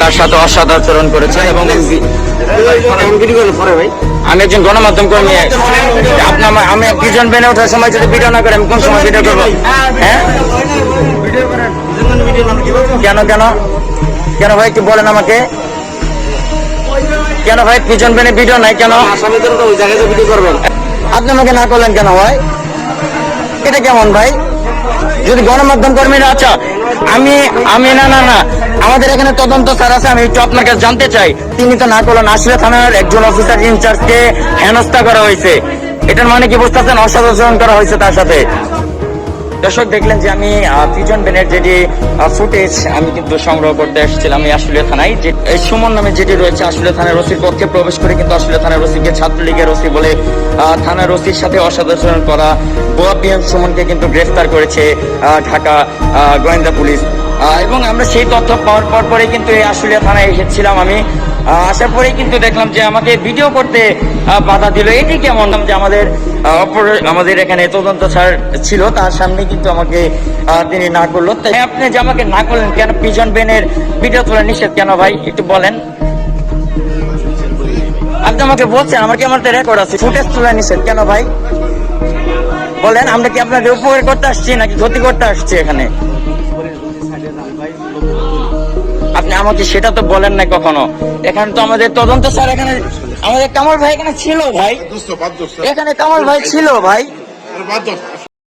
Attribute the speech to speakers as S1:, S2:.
S1: তার সাথে এবং আমি একজন গণমাধ্যম কর্মী। আপনার আমি ওঠার সময় যদি ভিডিও না করে, আমি কোন সময় ভিডিও করব? হ্যাঁ? কেন কেন? কেন ভাই, একটু বলেন আমাকে। কেন ভাই বেনে ভিডিও নাই, কেন? আপনি আমাকে না করলেন কেন ভাই? এটা কেমন ভাই? যদি গণমাধ্যম কর্মীরা আচ্ছা আমি আমি না না না, আমাদের এখানে তদন্ত স্যার আছে, আমি একটু আপনার কাছে জানতে চাই। তিনি তো না করলেন, আসলে থানার একজন অফিসার ইনচার্জকে হেনস্থা করা হয়েছে। এটার মানে কি বুঝতেছেন? অসদাচরণ করা হয়েছে তার সাথে। দর্শক, দেখলেন যে আমি পিজন বেনের যেটি ফুটেজ আমি কিন্তু সংগ্রহ করতে এসেছিলাম এই আশুলিয়া থানায়। যে সুমন নামে যেটি রয়েছে আশুলিয়া থানার রসির পক্ষে প্রবেশ করে কিন্তু আশুলিয়া থানার রসিকে ছাত্রলীগের রসি বলে থানার রসির সাথে অসদাচরণ করা বোয়া পিএম সুমনকে কিন্তু গ্রেফতার করেছে ঢাকা গোয়েন্দা পুলিশ। এবং আমরা সেই তথ্য পাওয়ার পর পরে কিন্তু এই আশুলিয়া থানায় এসেছিলাম আমি। আসার পরে কিন্তু দেখলাম যে আমাকে ভিডিও করতে বাধা দিল। এটি কেমন যে আমাদের আমাদের এখানে তদন্ত স্যার ছিল, তার সামনে কিন্তু আমাকে তিনি না করল। তাই আপনি যে আমাকে না করলেন কেন? পিজন বেনের ভিডিও তোলা নিষেধ কেন ভাই? একটু বলেন। আপনি আমাকে বলছেন, আমার কি আমার রেকর্ড আছে? ফুটেজ তোলা নিষেধ কেন ভাই? বলেন, আমরা কি আপনাদের উপকার করতে আসছি নাকি ক্ষতি করতে আসছি এখানে? আমাকে সেটা তো বলেন না কখনো। এখানে তো আমাদের তদন্ত স্যার এখানে আমাদের কামাল ভাই এখানে ছিল ভাই। এখানে কামাল ভাই ছিল ভাই।